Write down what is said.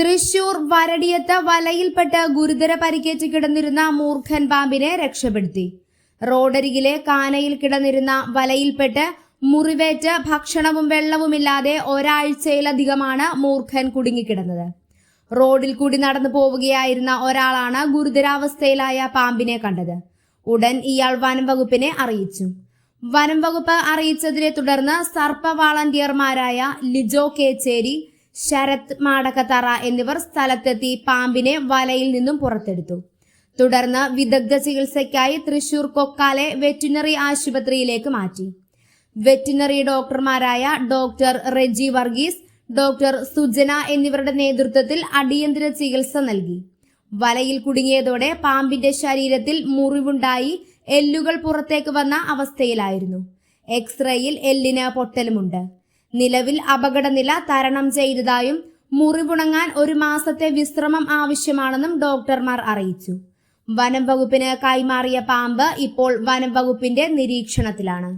തൃശൂർ വരടിയത്ത് വലയിൽപ്പെട്ട് ഗുരുതര പരിക്കേറ്റ് കിടന്നിരുന്ന മൂർഖൻ പാമ്പിനെ രക്ഷപ്പെടുത്തി. റോഡരികിലെ കാനയിൽ കിടന്നിരുന്ന വലയിൽപ്പെട്ട് മുറിവേറ്റ് ഭക്ഷണവും വെള്ളവുമില്ലാതെ ഒരാഴ്ചയിലധികമാണ് മൂർഖൻ കുടുങ്ങിക്കിടന്നത്. റോഡിൽ കൂടി നടന്നു പോവുകയായിരുന്ന ഒരാളാണ് ഗുരുതരാവസ്ഥയിലായ പാമ്പിനെ കണ്ടത്. ഉടൻ ഇയാൾ വനം വകുപ്പിനെ അറിയിച്ചു. വനം വകുപ്പ് അറിയിച്ചതിനെ തുടർന്ന് സർപ്പ വാളണ്ടിയർമാരായ ലിജോ കേച്ചേരി ശരത് മാടക്കത്തറ എന്നിവർ സ്ഥലത്തെത്തി പാമ്പിനെ വലയിൽ നിന്നും പുറത്തെടുത്തു. തുടർന്ന് വിദഗ്ധ ചികിത്സയ്ക്കായി തൃശൂർ കൊക്കാലെ വെറ്റിനറി ആശുപത്രിയിലേക്ക് മാറ്റി. വെറ്റിനറി ഡോക്ടർമാരായ ഡോക്ടർ റെജി വർഗീസ് ഡോക്ടർ സുജന എന്നിവരുടെ നേതൃത്വത്തിൽ അടിയന്തര ചികിത്സ നൽകി. വലയിൽ കുടുങ്ങിയതോടെ പാമ്പിന്റെ ശരീരത്തിൽ മുറിവുണ്ടായി എല്ലുകൾ പുറത്തേക്ക് വന്ന അവസ്ഥയിലായിരുന്നു. എക്സ്റേയിൽ എല്ലിന് പൊട്ടലുമുണ്ട്. നിലവിൽ അപകടനില തരണം ചെയ്തതായും മുറിവുണങ്ങാൻ ഒരു മാസത്തെ വിശ്രമം ആവശ്യമാണെന്നും ഡോക്ടർമാർ അറിയിച്ചു. വനം വകുപ്പിന് കൈമാറിയ പാമ്പ് ഇപ്പോൾ വനം വകുപ്പിന്റെ നിരീക്ഷണത്തിലാണ്.